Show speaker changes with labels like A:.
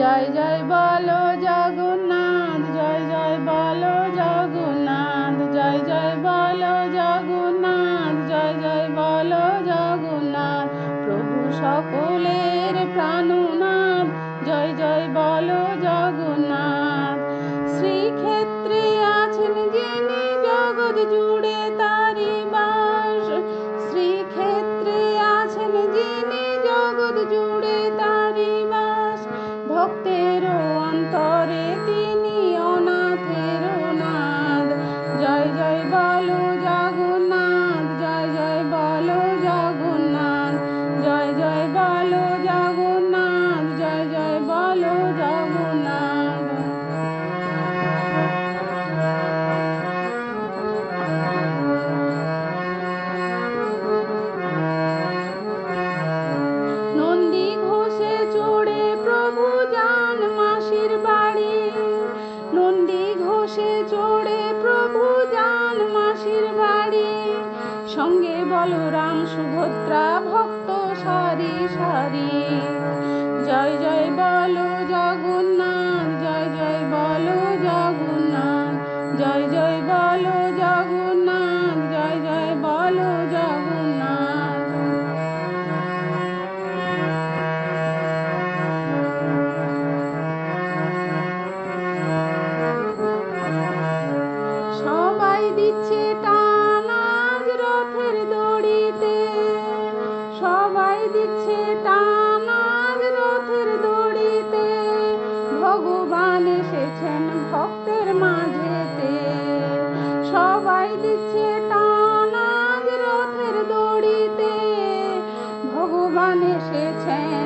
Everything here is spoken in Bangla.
A: জয় জয় বলো জগন্নাথ, জয় জয় বলো জগন্নাথ, জয় জয় বলো জগন্নাথ, জয় জয় বলো জগন্নাথ, প্রভু সকলের প্রাণনাথ, জয় জয় বলো জগন্নাথ, শ্রীক্ষেত্রে আছেন যিনি জগৎ জুড়ে তারি বাস জয় জয় বলো সঙ্গে বলরাম সুভদ্রা ভক্ত সারি সারি। জয় জয় বল জগন্নাথ। দিচ্ছে আজ রথের দড়িতে। ভগবান এসেছেন ভক্তের মাঝেতে। সবাই দিচ্ছে টান আজ রথের দড়িতে। ভগবান এসেছেন